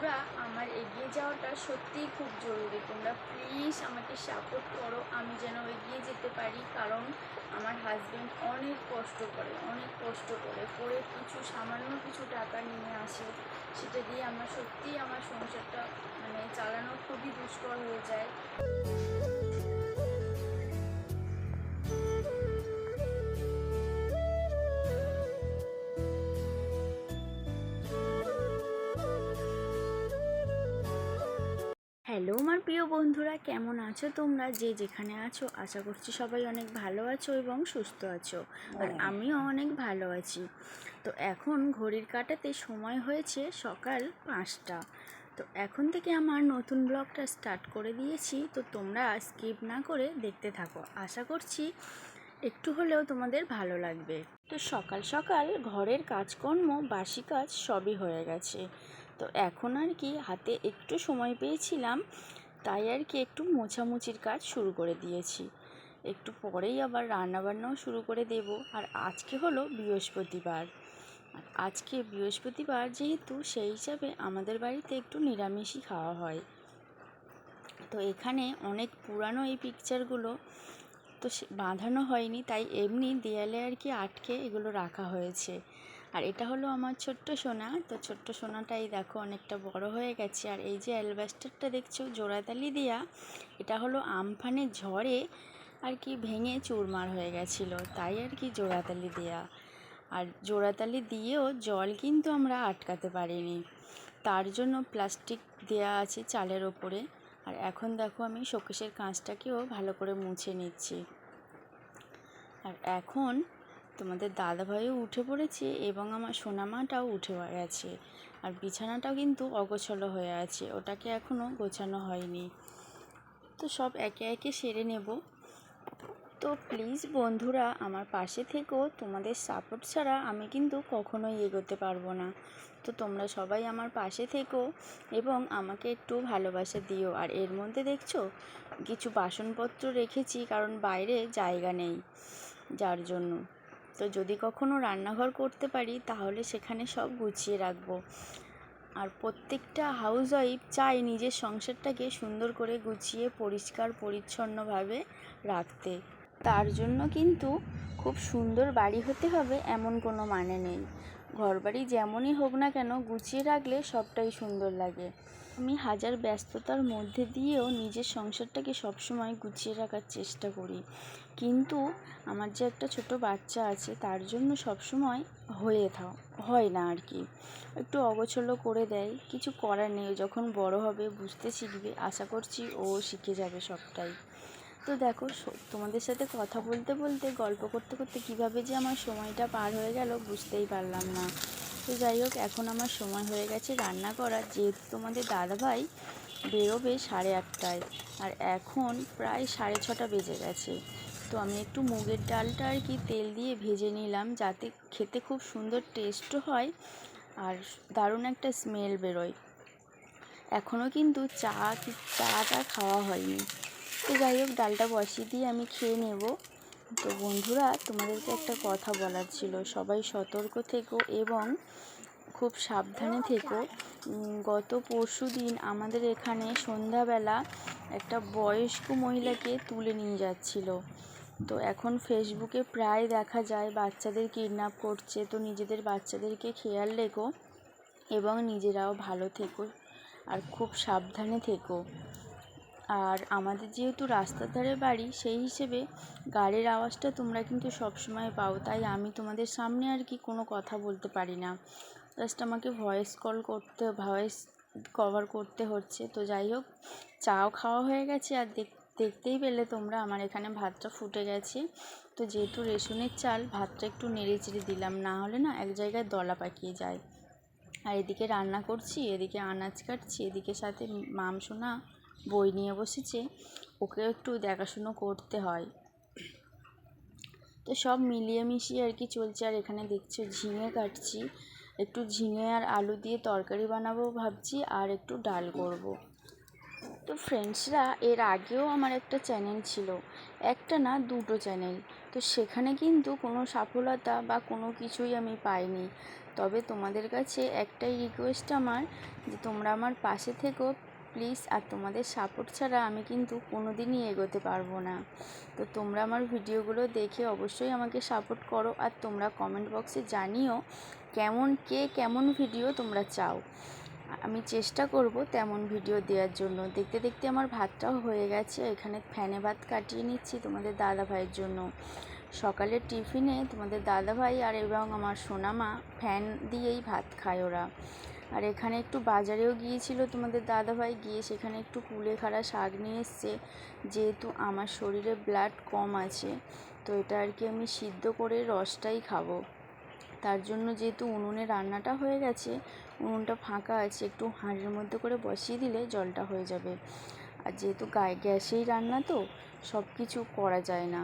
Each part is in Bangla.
বন্ধুরা, আমার এগিয়ে যাওয়াটা সত্যিই খুব জরুরি। তোমরা প্লিজ আমাকে সাপোর্ট করো, আমি যেন এগিয়ে যেতে পারি, কারণ আমার হাজব্যান্ড অনেক কষ্ট করে, অনেক কষ্ট করে করে কিছু সামান্য কিছু টাকা নিয়ে আসে। সেটা দিয়ে আমার সত্যিই আমার সংসারটা মানে চালানো খুবই দুষ্কর হয়ে যায়। হ্যালো আমার প্রিয় বন্ধুরা কেমন আছো তোমরা? যে যেখানে আছো আশা করছি সবাই অনেক ভালো আছো এবং সুস্থ আছো। আর আমিও অনেক ভালো আছি। তো এখন ঘড়ির কাটাতে সময় হয়েছে সকাল পাঁচটা। তো এখন থেকে আমার নতুন ব্লগটা স্টার্ট করে দিয়েছি। তো তোমরা স্কিপ না করে দেখতে থাকো। আশা করছি একটু হলেও তোমাদের ভালো লাগবে। তো সকাল সকাল ঘরের কাজকর্ম বাসি কাজ সবই হয়ে গেছে। তো এখন আর কি হাতে একটু সময় পেয়েছিলাম, তাই আর কি একটু মোছামুছির কাজ শুরু করে দিয়েছি। একটু পরেই আবার রান্নাবান্নাও শুরু করে দেব। আর আজকে হলো বৃহস্পতিবার। আজকে বৃহস্পতিবার যেহেতু, সেই হিসাবে আমাদের বাড়িতে একটু নিরামিষই খাওয়া হয়। তো এখানে অনেক পুরানো এই পিকচারগুলো তো বাঁধানো হয়নি, তাই এমনি দেয়ালে আর কি আটকে এগুলো রাখা হয়েছে। আর এটা হলো আমার ছোট্ট সোনা। তো ছোট্ট সোনাটাই দেখো অনেকটা বড় হয়ে গেছে। আর এই যে অ্যালবাস্টারটা দেখছ জোড়াতালি দেয়া, এটা হলো আমফানের ঝড়ে আর কি ভেঙে চুরমার হয়ে গেছিল। তাই আর কি জোড়াতালি দেয়া। আর জোড়াতালি দিয়েও জল কিন্তু আমরা আটকাতে পারিনি। তার জন্য প্লাস্টিক দেয়া আছে চালের ওপরে। আর এখন দেখো আমি শোকেশের কাঁচটাকেও ভালো করে মুছে নিচ্ছি। আর এখন তোমাদের দাদাভাইও উঠে পড়েছে এবং আমার সোনামাটাও উঠে গেছে। আর বিছানাটাও কিন্তু অগোছালো হয়ে আছে, ওটাকে এখনও গোছানো হয়নি। তো সব একে একে সেরে নেব। তো প্লিজ বন্ধুরা, আমার পাশে থেকেও তোমাদের সাপোর্ট ছাড়া আমি কিন্তু কখনোই এগোতে পারব না। তো তোমরা সবাই আমার পাশে থেকো এবং আমাকে একটু ভালোবাসা দিও। আর এর মধ্যে দেখছ, কিছু বাসনপত্র রেখেছি কারণ বাইরে জায়গা নেই যার জন্য। তো যদি কখনো রান্নাঘর করতে পারি, তাহলে সেখানে সব গুছিয়ে রাখব। আর প্রত্যেকটা হাউস ওয়াইফ চায় নিজের সংসারটাকে সুন্দর করে গুছিয়ে, পরিষ্কার, পরিচ্ছন্নভাবে রাখতে। তার জন্য কিন্তু খুব সুন্দর বাড়ি হতে হবে, এমন কোনো মানে নেই। ঘরবাড়ি যেমনই হোক না কেন গুছিয়ে রাখলে সবটাই সুন্দর লাগে। আমি হাজার ব্যস্ততার মধ্যে দিয়েও নিজের সংসারটাকে সবসময় গুছিয়ে রাখার চেষ্টা করি। কিন্তু আমার যে একটা ছোট বাচ্চা আছে, তার জন্য সবসময় হয়ে থাও হয় না আর কি। একটু অগোছলো করে দেয়, কিছু করার নেই, যখন বড় হবে বুঝতে শিখবে। আশা করছি ও শিখে যাবে সবটাই। তো দেখো তোমাদের সাথে কথা বলতে বলতে, গল্প করতে করতে কীভাবে যে আমার সময়টা পার হয়ে গেল বুঝতেই পারলাম না। তো যাই হোক, এখন আমার সময় হয়ে গেছে রান্না করার। যেহেতু তোমাদের দাদাভাই বেরোবে সাড়ে আটটায়, আর এখন প্রায় সাড়ে ছটা বেজে গেছে। তো আমি একটু মুগের ডালটা আর কি তেল দিয়ে ভেজে নিলাম যাতে খেতে খুব সুন্দর টেস্টও হয় আর দারুণ একটা স্মেল বেরোয়। এখনও কিন্তু চা চাটা খাওয়া হয়নি। তো যাই হোক, ডালটা বসিয়ে দিয়ে আমি খেয়ে নেব। তো বন্ধুরা, তোমাদেরকে একটা কথা বলার ছিল। সবাই সতর্ক থেকো এবং খুব সাবধানে থেকো। গত পরশু দিন আমাদের এখানে সন্ধ্যাবেলা একটা বয়স্ক মহিলাকে তুলে নিয়ে যাচ্ছিল। তো এখন ফেসবুকে প্রায় দেখা যায়, বাচ্চাদের কিডন্যাপ করছে। তো নিজেদের বাচ্চাদেরকে খেয়াল রেখো এবং নিজেরাও ভালো থেকো আর খুব সাবধানে থেকো। আর আমাদের যেহেতু রাস্তার ধারে বাড়ি, সেই হিসেবে গাড়ির আওয়াজটা তোমরা কিন্তু সবসময় পাও। তাই আমি তোমাদের সামনে আর কি কোনো কথা বলতে পারি না। জাস্ট আমাকে ভয়েস কল করতে ভয়েস কভার করতে হচ্ছে। তো যাই হোক, চাও খাওয়া হয়ে গেছে আর দেখ, দেখতেই পেলে তোমরা আমার এখানে ভাতটা ফুটে গেছে। তো যেহেতু রেশনের চাল, ভাতটা একটু নেড়ে চেড়ে দিলাম। না হলে না এক জায়গায় দলা পাকিয়ে যায়। আর এদিকে রান্না করছি, এদিকে আনাজ কাটছি, এদিকে সাথে মাম সোনা বই নিয়ে বসেছে। ওকে একটু দেখাশুনো করতে হয়। তো সব মিলিয়ে মিশিয়ে আর কি চলছে। আর এখানে দেখছ ঝিঙে কাটছি। একটু ঝিঙে আর আলু দিয়ে তরকারি বানাবো ভাবছি, আর একটু ডাল করব। তো ফ্রেন্ডসরা এর আগেও আমার একটা চ্যানেল ছিল। একটা না, দুটো চ্যানেল তো সেখানে কিন্তু কোনো সফলতা বা কোনো কিছুই আমি পাইনি। তবে তোমাদের কাছে একটাই রিকোয়েস্ট আমার, যে তোমরা আমার পাশে থেকো। প্লিজ, আর তোমাদের সাপোর্ট ছাড়া আমি কিন্তু কোনো দিনই এগোতে পারব না। তো তোমরা আমার ভিডিওগুলো দেখে অবশ্যই আমাকে সাপোর্ট করো, আর তোমরা কমেন্ট বক্সে জানিও কেমন, কে কেমন ভিডিও তোমরা চাও। আমি চেষ্টা করব তেমন ভিডিও দেওয়ার জন্য। দেখতে দেখতে আমার ভাতটাও হয়ে গেছে, এখানে ফ্যানে ভাত কাটিয়ে নিচ্ছি তোমাদের দাদা ভাইয়ের জন্য। সকালের টিফিনে তোমাদের দাদা ভাই আর এবং আমার সোনামা ফ্যান দিয়েই ভাত খায় ওরা। আর এখানে একটু বাজারেও গিয়েছিল তোমাদের দাদাভাই, গিয়ে সেখানে একটু কুলেখাড়া শাক নিয়ে এসছে। যেহেতু আমার শরীরে ব্লাড কম আছে, তো এটা আর কি আমি সিদ্ধ করে রসটাই খাব। তার জন্য যেহেতু উনুনে রান্নাটা হয়ে গেছে, উনুনটা ফাঁকা আছে, একটু হাঁড়ির মধ্যে করে বসিয়ে দিলে জলটা হয়ে যাবে। আর যেহেতু গায়ে গ্যাসেই রান্না তো সব কিছু করা যায় না।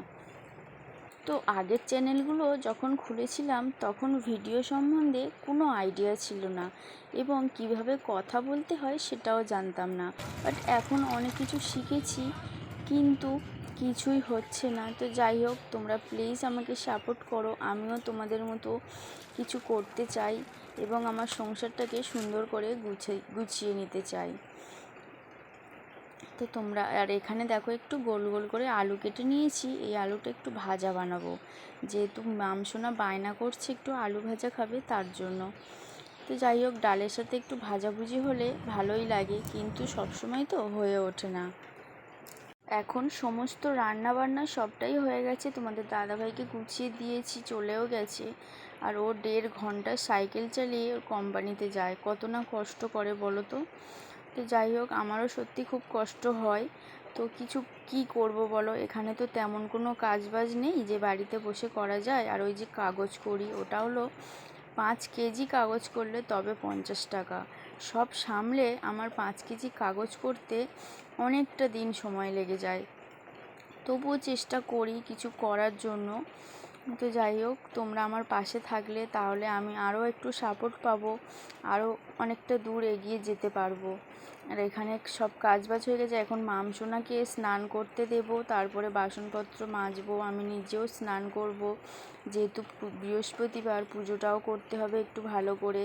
তো আগের চ্যানেলগুলো যখন খুলেছিলাম, তখন ভিডিও সম্বন্ধে কোনো আইডিয়া ছিল না এবং কীভাবে কথা বলতে হয় সেটাও জানতাম না। বাট এখন অনেক কিছু শিখেছি, কিন্তু কিছুই হচ্ছে না। তো যাই হোক, তোমরা প্লিজ আমাকে সাপোর্ট করো। আমিও তোমাদের মতো কিছু করতে চাই এবং আমার সংসারটাকে সুন্দর করে গুছিয়ে গুছিয়ে নিতে চাই। তো তোমরা, আর এখানে দেখো একটু গোল গোল করে আলু কেটে নিয়েছি। এই আলুটা একটু ভাজা বানাবো। যেহেতু মামসোনা বায়না করছে একটু আলু ভাজা খাবে তার জন্য। তো যাই হোক, ডালের সাথে একটু ভাজাভুজি হলে ভালোই লাগে, কিন্তু সবসময় তো হয়ে ওঠে না। এখন সমস্ত রান্না বান্না সবটাই হয়ে গেছে। তোমাদের দাদাভাইকে গুছিয়ে দিয়েছি, চলেও গেছে। আর ও দেড় ঘণ্টা সাইকেল চালিয়ে ওর কোম্পানিতে যায়। কত না কষ্ট করে বলো তো। তো যাই হোক, আমারও সত্যি খুব কষ্ট হয়। তো কিছু কি করব বলো? এখানে তো তেমন কোনো কাজ বাজ নেই যে বাড়িতে বসে করা যায়। আর ওই যে কাগজ করি, ওটা হলো পাঁচ কেজি কাগজ করলে তবে পঞ্চাশ টাকা। সব সামলে আমার পাঁচ কেজি কাগজ করতে অনেকটা দিন সময় লেগে যায়। তবুও চেষ্টা করি কিছু করার জন্য। তো যাই হোক, তোমরা আমার পাশে থাকলে তাহলে আমি আরও একটু সাপোর্ট পাবো, আরও অনেকটা দূর এগিয়ে যেতে পারব। আর এখানে সব কাজ বাজ হয়ে গেছে, এখন মামসোনাকে স্নান করতে দেব, তারপরে বাসনপত্র মাজবো, আমি নিজেও স্নান করব। যেহেতু বৃহস্পতিবার পুজোটাও করতে হবে একটু ভালো করে।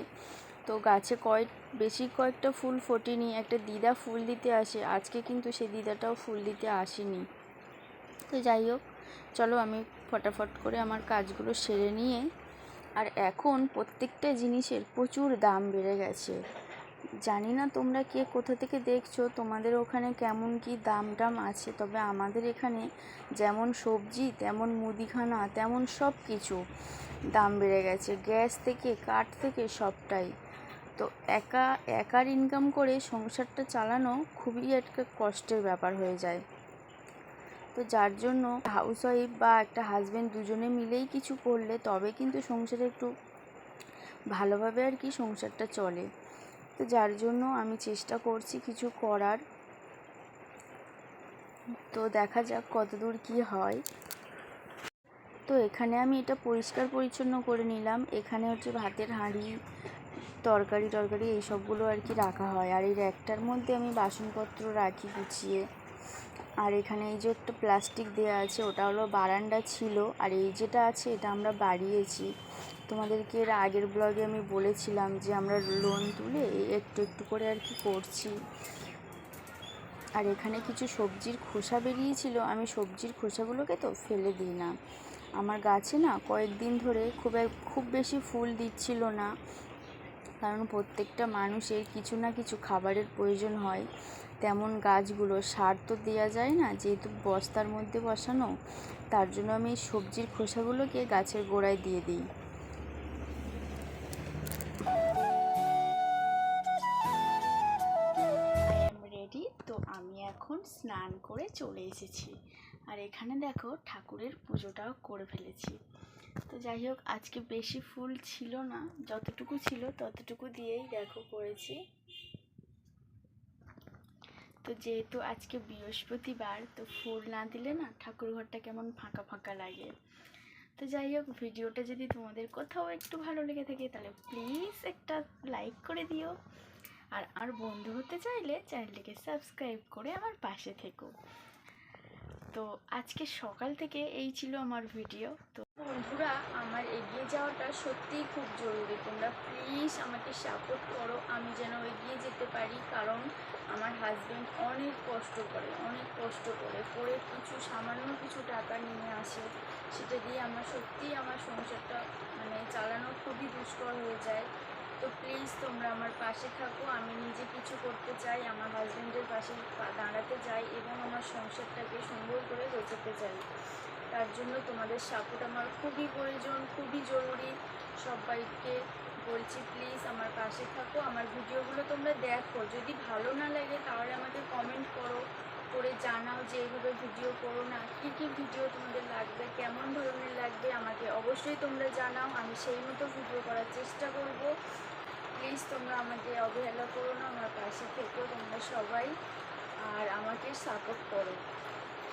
তো গাছে কয়েক, বেশি কয়েকটা ফুল ফোটেনি, একটা দিদা ফুল দিতে আসে, আজকে কিন্তু সেই দিদাটাও ফুল দিতে আসেনি। তো যাই হোক চলো আমি ফটাফট করে আমার কাজগুলো সেরে নিয়ে, আর এখন প্রত্যেকটা জিনিসের প্রচুর দাম বেড়ে গেছে। জানি না তোমরা কে কোথা থেকে দেখছ, তোমাদের ওখানে কেমন কি দাম টাম আছে, তবে আমাদের এখানে যেমন সবজি, তেমন মুদিখানা, তেমন সব কিছু দাম বেড়ে গেছে, গ্যাস থেকে, কাঠ থেকে সবটাই। তো একা, একার ইনকাম করে সংসারটা চালানো খুবই একটা কষ্টের ব্যাপার হয়ে যায়। তো যার জন্য হাউস ওয়াইফ বা একটা হাজব্যান্ড দুজনে মিলেই কিছু করলে তবে কিন্তু সংসারে একটু ভালোভাবে আর কি সংসারটা চলে। তো যার জন্য আমি চেষ্টা করছি কিছু করার। তো দেখা যাক কতদূর কি হয়। তো এখানে আমি এটা পরিষ্কার পরিচ্ছন্ন করে নিলাম। এখানে হচ্ছে ভাতের হাঁড়ি, তরকারি, টরকারি, এইসবগুলো আর কি রাখা হয়। আর এই র্যাকটার মধ্যে আমি বাসনপত্র রাখি গুছিয়ে। আর এখানে এই যে একটা প্লাস্টিক দেওয়া আছে, ওটা হলো বারান্দা ছিল। আর এই যেটা আছে, এটা আমরা বাড়িয়েছি। তোমাদেরকে এর আগের ব্লগে আমি বলেছিলাম যে আমরা লোন তুলে একটু একটু করে আর কি করছি। আর এখানে কিছু সবজির খোসা বেরিয়েছিল। আমি সবজির খোসাগুলোকে তো ফেলে দিই না। আমার গাছে না কয়েকদিন ধরে খুব খুব বেশি ফুল দিচ্ছিল না। কারণ প্রত্যেকটা মানুষের কিছু না কিছু খাবারের প্রয়োজন হয়। তেমন গাছগুলো সার তো দেওয়া যায় না, যেহেতু বস্তার মধ্যে বসানো, তার জন্য আমি সবজির খোসাগুলোকে গাছের গোড়ায় দিয়ে দিই। রেডি তো আমি এখন স্নান করে চলে এসেছি। আর এখানে দেখো ঠাকুরের পুজোটাও করে ফেলেছি। তো যাই হোক, আজকে বেশি ফুল ছিল না, যতটুকু ছিল ততটুকু দিয়েই দেখো করেছি। তো যেহেতু আজকে বৃহস্পতিবার, তো ফুল না দিলে না ঠাকুর ঘরটা কেমন ফাঁকা ফাঁকা লাগে। তো যাই হোক, ভিডিওটা যদি তোমাদের কোথাও একটু ভালো লেগে থাকে, তাহলে প্লিজ একটা লাইক করে দিও। আর আর বন্ধু হতে চাইলে চ্যানেলটিকে সাবস্ক্রাইব করে আমার পাশে থেকো। তো আজকে সকাল থেকে এই ছিল আমার ভিডিও তো বন্ধুরা, আমার এগিয়ে যাওয়াটা সত্যিই খুব জরুরি। তোমরা প্লিজ আমাকে সাপোর্ট করো, আমি যেন এগিয়ে যেতে পারি, কারণ আমার হাজব্যান্ড অনেক কষ্ট করে, অনেক কষ্ট করে করে কিছু সামান্য কিছু টাকা নিয়ে আসে। সেটা দিয়ে আমার সত্যিই আমার সংসারটা মানে চালানো খুবই দুষ্কর হয়ে যায়। তো প্লিজ তোমরা আমার পাশে থাকো, আমি নিজে কিছু করতে চাই, আমার হাজব্যান্ডের পাশে দাঁড়াতে চাই এবং আমার সংসারটাকে সুন্দর করে গোছাতে চাই। তার জন্য তোমাদের সাপোর্ট আমার খুবই প্রয়োজন, খুবই জরুরি। সবাইকে বলছি প্লিজ আমার পাশে থাকো। আমার ভিডিওগুলো তোমরা দেখো। যদি ভালো না লাগে তাহলে আমাকে কমেন্ট করো, করে জানাও যে এইভাবে ভিডিও করো না। কী কী ভিডিও তোমাদের লাগবে? কেমন ধরনের লাগবে? আমাকে অবশ্যই তোমরা জানাও। আমি সেই মতো ভিডিও করার চেষ্টা করব। প্লিজ তোমরা আমাকে অবহেলা করো না। আমার পাশে থেকেও তোমরা সবাই। আর আমাকে সাপোর্ট করো।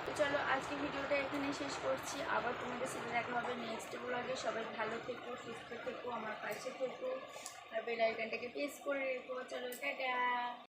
তো চলো, আজকে ভিডিওটা এখানে শেষ করছি। আবার তোমাদের সাথে দেখা হবে নেক্সট ব্লগে সবাই ভালো থেকো, সুস্থ থেকো, আমার পাশে থেকো, আর বেল আইকনটাকে প্রেস করে রেখো। চলো, টাটা!